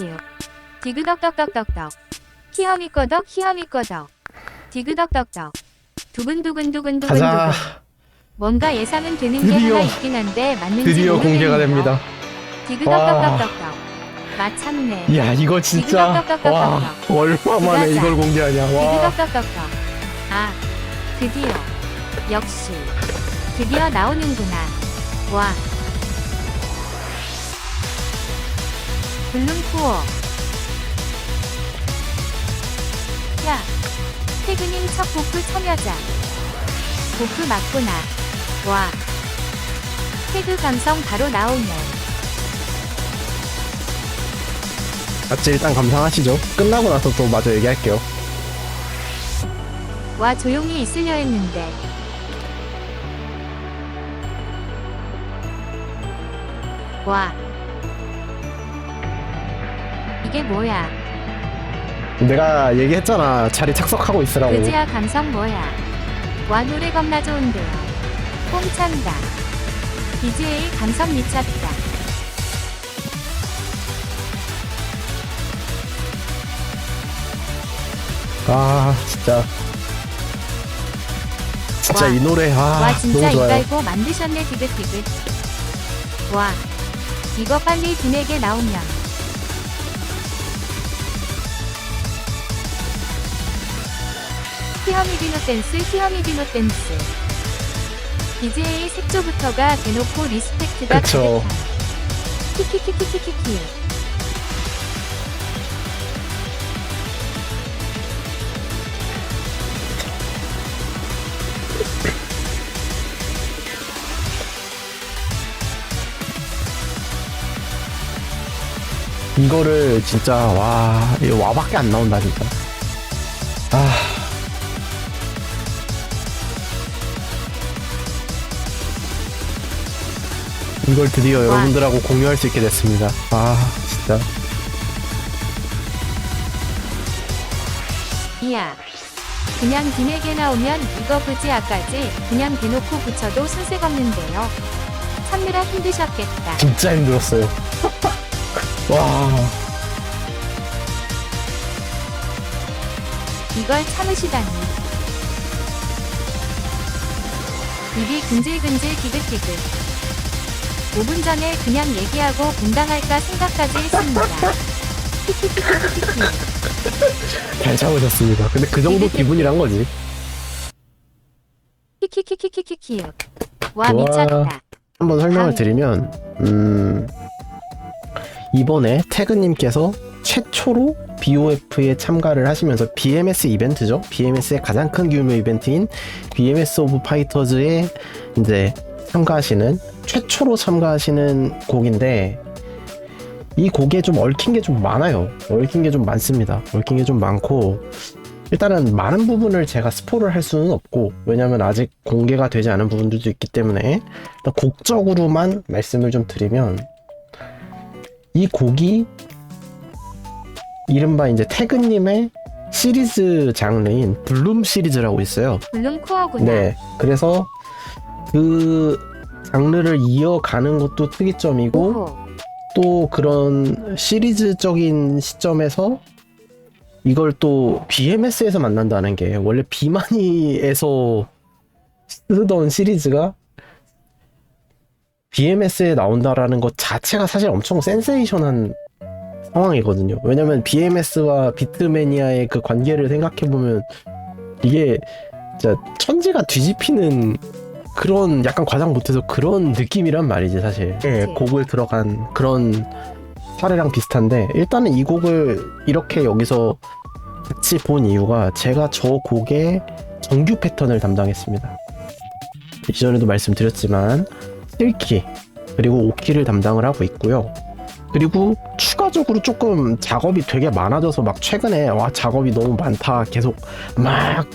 키읔. 디그덕덕덕덕덕. 희함이 꺼덕 희함이 꺼덕. 디그덕덕덕. 두근두근두근두근두근. 뭔가 예상은 되는 게 드디어. 하나 있긴 한데 맞는지 드디어 공개가 됩니다. 디그덕덕덕덕덕. 마참네. 야 이거 진짜 와 얼마 만에 이걸 공개하냐 와 디그덕덕덕덕. 아, 드디어. 역시. 드디어 나오는구나. 와, 블룸푸어. 야 태그님 첫 보프 참여자. 보프 맞구나. 와. 태그 감성 바로 나오네. 같이 일단 감상하시죠. 끝나고 나서 또 마저 얘기할게요. 와 조용히 있으려 했는데. 와 이게 뭐야? 내가 얘기했잖아. 자리 착석하고 있으라고. 그지야 감성 뭐야? 와 노래 겁나 좋은데요 뽕 찬다. BGA 감성 미쳤다. 아 진짜. 진짜 와. 이 노래 아 와 진짜 너무 좋아요. 이깔고 만드셨네 디귿디귿. 와 이거 빨리 딘에게 나오면 히어미디노 댄스 히어미디노 댄스. BJ 색조부터가 대놓고 리스펙트가 그쵸. 키키키키키키키. 이거를 진짜 와 이거 와밖에 안 나온다 진짜. 아 이걸 드디어 와. 여러분들하고 공유할 수 있게 됐습니다. 아 진짜. 이야. 그냥 딘에게 나오면 이거 그지 아까지 그냥 대놓고 붙여도 손색 없는데요. 참느라 힘드셨겠다. 진짜 힘들었어요. 와. 이걸 참으시다니. 입이 근질근질 기긋기긋. 5분 전에 그냥 얘기하고 분당할까 생각까지 했습니다. 키키키키키키. 잘 참으셨습니다 근데 그 정도 기분이란 거지 키키키키키키키. 와 좋아. 미쳤다. 한번 설명을 다음. 드리면 음 이번에 태그님께서 최초로 BOF에 참가를 하시면서 BMS 이벤트죠. BMS의 가장 큰 규모 이벤트인 BMS 오브 파이터즈에 이제 참가하시는 최초로 참가하시는 곡인데 이 곡에 좀 얽힌 게 좀 많아요. 얽힌 게 좀 많습니다. 얽힌 게 좀 많고 일단은 많은 부분을 제가 스포를 할 수는 없고 왜냐면 아직 공개가 되지 않은 부분들도 있기 때문에 곡적으로만 말씀을 좀 드리면 이 곡이 이른바 이제 태근님의 시리즈 장르인 블룸 시리즈라고 있어요. 블룸 코어구나. 네. 그래서 그 장르를 이어가는 것도 특이점이고 오호. 또 그런 시리즈적인 시점에서 이걸 또 BMS에서 만난다는 게 원래 비마니에서 쓰던 시리즈가 BMS에 나온다라는 것 자체가 사실 엄청 센세이션한 상황이거든요. 왜냐면 BMS와 비트매니아의 그 관계를 생각해 보면 이게 진짜 천지가 뒤집히는 그런 약간 과장 못해서 그런 느낌이란 말이지 사실. 예, 그치. 곡을 들어간 그런 사례랑 비슷한데 일단은 이 곡을 이렇게 여기서 같이 본 이유가 제가 저 곡의 정규 패턴을 담당했습니다. 이전에도 말씀드렸지만 7키 그리고 5키를 담당을 하고 있고요. 그리고 추가적으로 조금 작업이 되게 많아져서 막 최근에 와 작업이 너무 많다 계속 막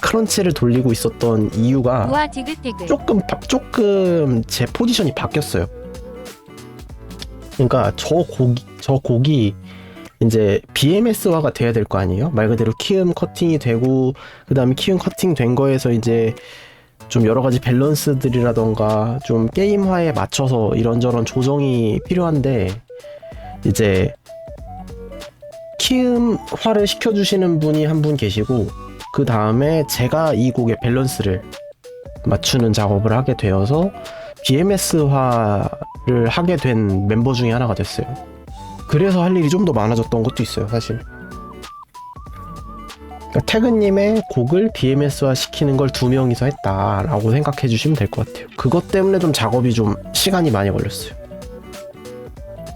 크런치를 돌리고 있었던 이유가 우와 디귿디귿. 조금 바- 조금 제 포지션이 바뀌었어요. 그러니까 저 곡이 저 곡이 이제 BMS화가 돼야 될 거 아니에요? 말 그대로 키움 커팅이 되고 그다음에 키움 커팅 된 거에서 이제 좀 여러 가지 밸런스들이라던가 좀 게임화에 맞춰서 이런저런 조정이 필요한데 이제 키음화를 시켜주시는 분이 한 분 계시고 그 다음에 제가 이 곡의 밸런스를 맞추는 작업을 하게 되어서 BMS화를 하게 된 멤버 중에 하나가 됐어요. 그래서 할 일이 좀 더 많아졌던 것도 있어요, 사실. 그러니까 태근님의 곡을 BMS화 시키는 걸 두 명이서 했다라고 생각해 주시면 될 것 같아요. 그것 때문에 좀 작업이 좀 시간이 많이 걸렸어요.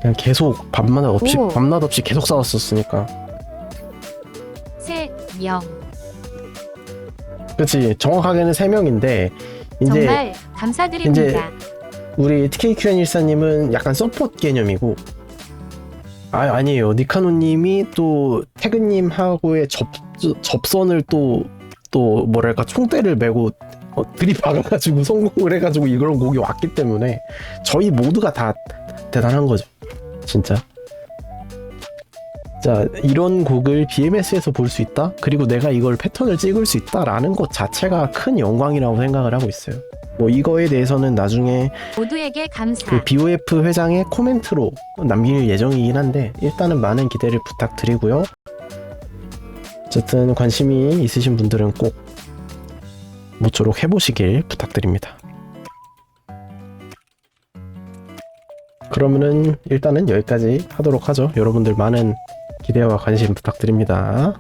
그냥 계속 밤낮 없이 오. 밤낮 없이 계속 싸웠었으니까. 세 명. 그렇지 정확하게는 세 명인데 이제 정말 감사드립니다. 우리 TKQN14님은 약간 서포트 개념이고 아 아니에요. 니카노님이 또 태근님하고의 접 접선을 또 또 뭐랄까 총대를 메고 어, 들이박아가지고 성공을 해가지고 이런 곡이 왔기 때문에 저희 모두가 다 대단한 거죠. 진짜 자 이런 곡을 BMS에서 볼 수 있다 그리고 내가 이걸 패턴을 찍을 수 있다라는 것 자체가 큰 영광이라고 생각을 하고 있어요 뭐 이거에 대해서는 나중에 모두에게 감사. 그 BOF 회장의 코멘트로 남길 예정이긴 한데 일단은 많은 기대를 부탁드리고요. 어쨌든 관심이 있으신 분들은 꼭 모쪼록 해보시길 부탁드립니다. 그러면은 일단은 여기까지 하도록 하죠. 여러분들 많은 기대와 관심 부탁드립니다.